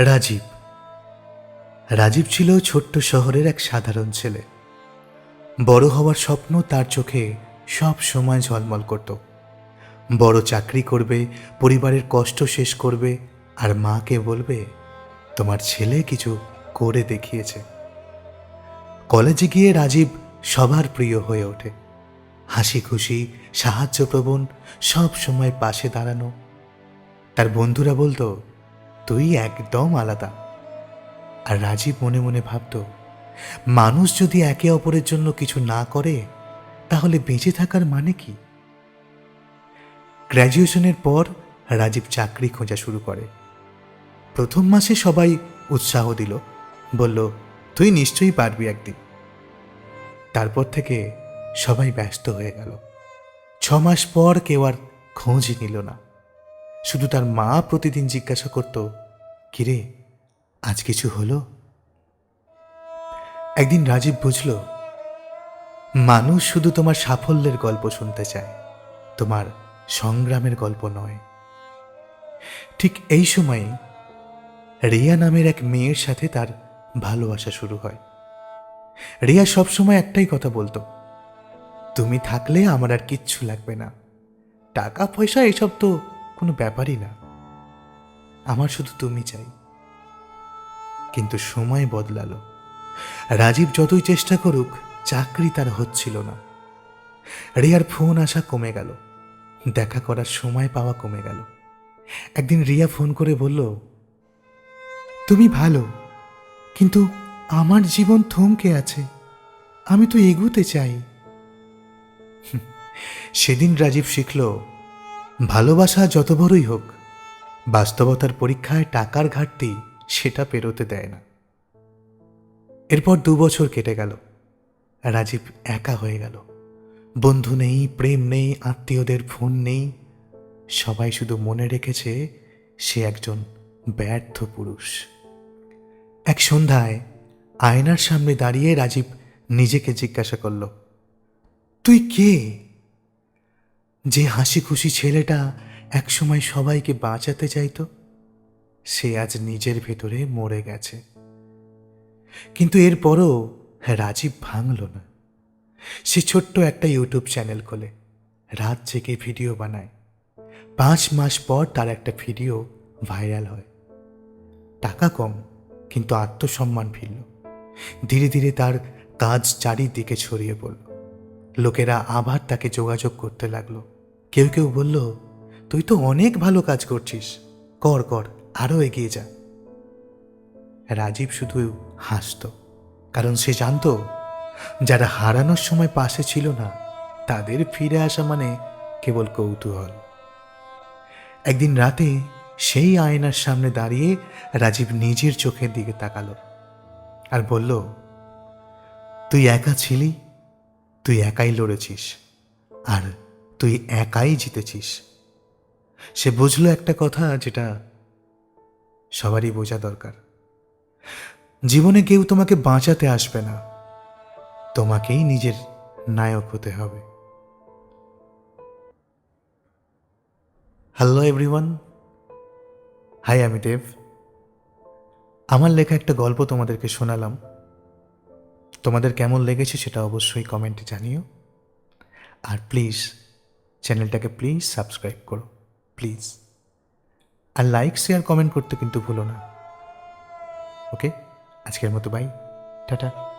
রাজীব। রাজীব ছিল ছোট্ট শহরের এক সাধারণ ছেলে। বড় হওয়ার স্বপ্ন তার চোখে সব সময় ঝলমল করত। বড় চাকরি করবে, পরিবারের কষ্ট শেষ করবে, আর মাকে বলবে, তোমার ছেলে কিছু করে দেখিয়েছে। কলেজে গিয়ে রাজীব সবার প্রিয় হয়ে ওঠে। হাসি খুশি, সাহায্যপ্রবণ, সব সময় পাশে দাঁড়ানো। তার বন্ধুরা বলতো তুই একদম আলাদা। আর রাজীব মনে মনে ভাবত, মানুষ যদি একে অপরের জন্য কিছু না করে, তাহলে বেঁচে থাকার মানে কি? গ্র্যাজুয়েশনের পর রাজীব চাকরি খোঁজা শুরু করে। প্রথম মাসে সবাই উৎসাহ দিল, বলল, তুই নিশ্চয়ই পারবি একদিন। তারপর থেকে সবাই ব্যস্ত হয়ে গেল। ছ মাস পর কেউ আর খোঁজই নিল না। শুধু তার মা প্রতিদিন জিজ্ঞাসা করত, কিরে, আজ কিছু হলো? একদিন রাজীব বুঝল, মানুষ শুধু তোমার সাফল্যের গল্প শুনতে চায়, তোমার সংগ্রামের গল্প নয়। ঠিক এই সময়ে রিয়া নামের এক মেয়ের সাথে তার ভালোবাসা শুরু হয়। রিয়া সবসময় একটাই কথা বলতো, তুমি থাকলে আমার আর কিচ্ছু লাগবে না। টাকা পয়সা এসব তো কোনো ব্যাপারই না। আমার শুধু তুমি চাই। কিন্তু সময় বদলালো। রাজীব যতই চেষ্টা করুক, চাকরি তার হচ্ছিল না। রিয়ার ফোন আসা কমে গেল। দেখা করার সময় পাওয়া কমে গেল। একদিন রিয়া ফোন করে বলল, তুমি ভালো, কিন্তু আমার জীবন থমকে আছে। আমি তো এগুতে চাই। সেদিন রাজীব শিখল ভালোবাসা যত বড়ই হোক, বাস্তবতার পরীক্ষায় টাকার ঘাটতি সেটা পেরোতে দেয় না। এরপর দু বছর কেটে গেল। রাজীব একা হয়ে গেল। বন্ধু নেই, প্রেম নেই, আত্মীয়দের ফোন নেই। সবাই শুধু মনে রেখেছে সে একজন ব্যর্থ পুরুষ। এক সন্ধ্যায় আয়নার সামনে দাঁড়িয়ে রাজীব নিজেকে জিজ্ঞাসা করল, তুই কে? যে হাসি খুশি ছেলেটা একসময় সবাইকে বাঁচাতে চাইতো, সে আজ নিজের ভেতরে মরে গেছে। কিন্তু এরপরও রাজীব ভাঙল না। সে ছোট্ট একটা ইউটিউব চ্যানেল খোলে, রাত জেগে ভিডিও বানায়। পাঁচ মাস পর তার একটা ভিডিও ভাইরাল হয়। টাকা কম, কিন্তু আত্মসম্মান ফিরল ধীরে ধীরে তার কাজ চারিদিকে ছড়িয়ে পড়ল। লোকেরা আবার তাকে যোগাযোগ করতে লাগল। কেউ কেউ বলল, তুই তো অনেক ভালো কাজ করছিস। কর কর আরও এগিয়ে যা। রাজীব শুধু হাসত, কারণ সে জানতো, যারা হারানোর সময় পাশে ছিল না, তাদের ফিরে আসা মানে কেবল কৌতূহল। একদিন রাতে সেই আয়নার সামনে দাঁড়িয়ে রাজীব নিজের চোখের দিকে তাকালো আর বলল, তুই একা ছিলি? তুই একাই লড়েছিস আর তুই একাই জিতেছিস। সে বুঝলো একটা কথা যেটা সবারই বোঝা দরকার। জীবনে কেউ তোমাকে বাঁচাতে আসবে না, তোমাকেই নিজের নায়ক হতে হবে। হ্যালো এভরিওয়ান, হাই আমি দেব। আমার লেখা একটা গল্প তোমাদেরকে শোনালাম। তোমাদের কেমন লেগেছে সেটা অবশ্যই কমেন্টে জানিও। আর প্লিজ চ্যানেলটাকে প্লিজ সাবস্ক্রাইব করো প্লিজ আর লাইক শেয়ার কমেন্ট করতে কিন্তু ভুলো না। ওকে আজকের মতো বাই টাটা।